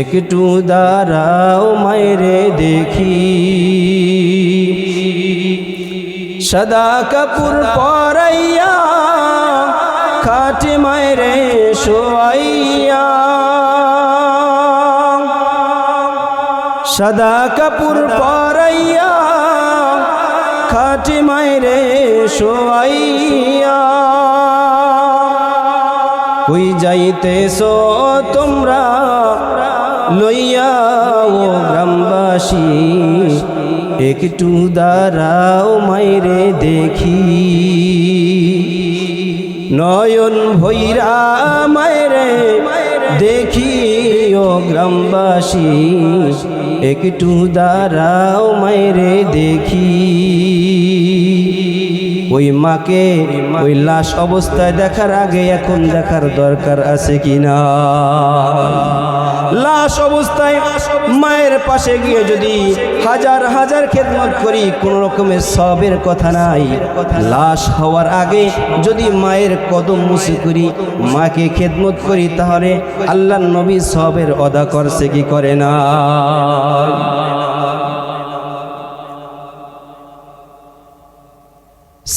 একটু দাঁড়াও মায়েরে দেখি। সদা কাপুর পরাইয়া খাটে মায়েরে শোয়াইয়া। সদা কাপুর পরাইয়া খাটে মায়েরে শোয়াইয়া। কই যাইতেছো তোমরা লইয়া ও গ্রামবাসী, একটু দাঁড়াও মাইরে দেখি। নয়ন ভৈরা মায়েরে দেখি ও গ্রামবাসী, একটু দাঁড়াও মায়েরে দেখি। ওই মাকে, ওই লাশ অবস্থায় দেখার আগে এখন দেখার দরকার আছে কিনা? লাশ অবস্থায় মায়ের পাশে গিয়ে যদি হাজার হাজার খেদমত করি, কোন রকমের সবের কথা নাই। লাশ হওয়ার আগে যদি মায়ের কদম মুছে করি, মাকে খেদমত করি, তাহলে আল্লাহ নবী সবের অদা করছে কি করে না?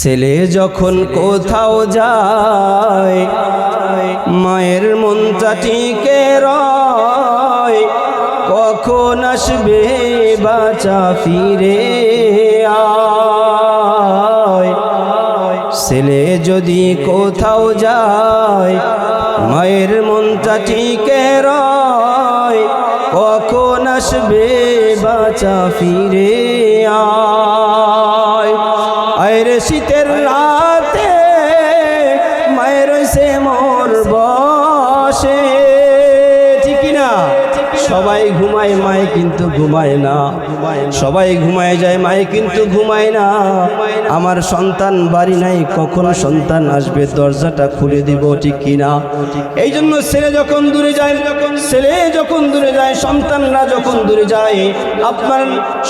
ছেলে যখন কোথাও যায়, মায়ের মনটা টিকে রয়, কখন আসবে বাঁচা ফিরে আয়। ছেলে যদি কোথাও যায়, মায়ের মনটা টিকে রয়, কখন আসবে বাঁচা ফিরে আয়। মোর ঘুমায় মায়ে কিন্তু ঘুমায় না। সবাই ঘুমায় যায় মায়ে কিন্তু ঘুমায় না। আমার সন্তান বাড়ি নাই, কখন সন্তান আসবে? দরজাটা খুলে দিব ঠিক কিনা? এই জন্য ছেলে যখন দূরে যায় যখন ছেলে যখন দূরে যায়, সন্তানরা যখন দূরে যায়, আপনার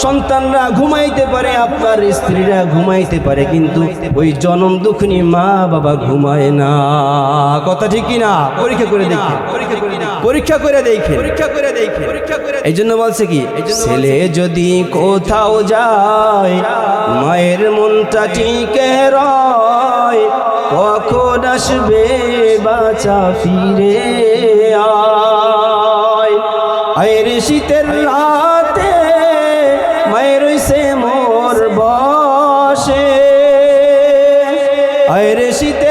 সন্তানরা ঘুমাইতে পারে, আপনার স্ত্রীরা ঘুমাইতে পারে, কিন্তু ওই জনম দুঃখনি মা বাবা ঘুমায় না। কথা ঠিক কিনা? পরীক্ষা করে দেখি পরীক্ষা করে দেখে পরীক্ষা করে দেখে পরীক্ষা করে এই জন্য বলছে কি? ছেলে যদি কোথাও যায়, মায়ের মনটা টিকে রয়, কখন আসবে বাঁচা ফিরে আয়? আয়ের শীতের রাতে মায়ের সে মোর বসে। আয়ের শীতের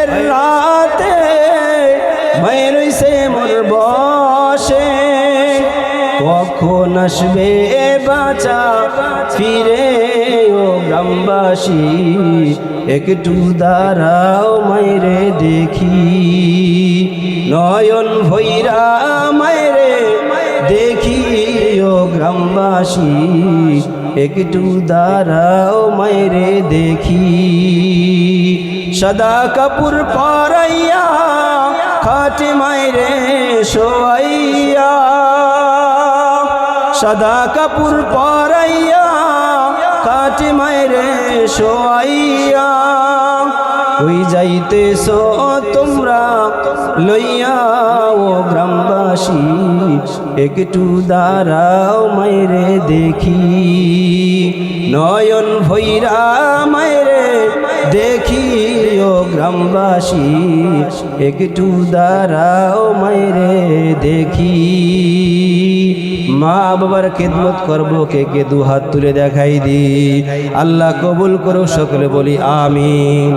কখন আসবে বাঁচা? ফিরে ও গ্রামবাসী, একটু দাঁড়াও মায়েরে দেখি। নয়ন ভৈরা মায়েরে দেখি ও গ্রামবাসী, একটু দাঁড়াও মায়েরে দেখি। সদা কাপুর পরাইয়া, খাটে মায়েরে শোয়াইয়া সদা কাপুর পরাইয়া কাটে মায়েরে শোয়াইয়া, ওই যাইতেছো তোমরা লইয়া, ও গ্রামবাসী, একটু দাঁড়াও মায়েরে দেখি। নয়ন ভৈরা মায়েরে দেখি, ও গ্রামবাসী, একটু দাঁড়াও মায়েরে দেখি। মা বাবার খেদমত করব কে কে দু হাত তুলে দেখাই দি। আল্লাহ কবুল করো সকলে বলি আমিন।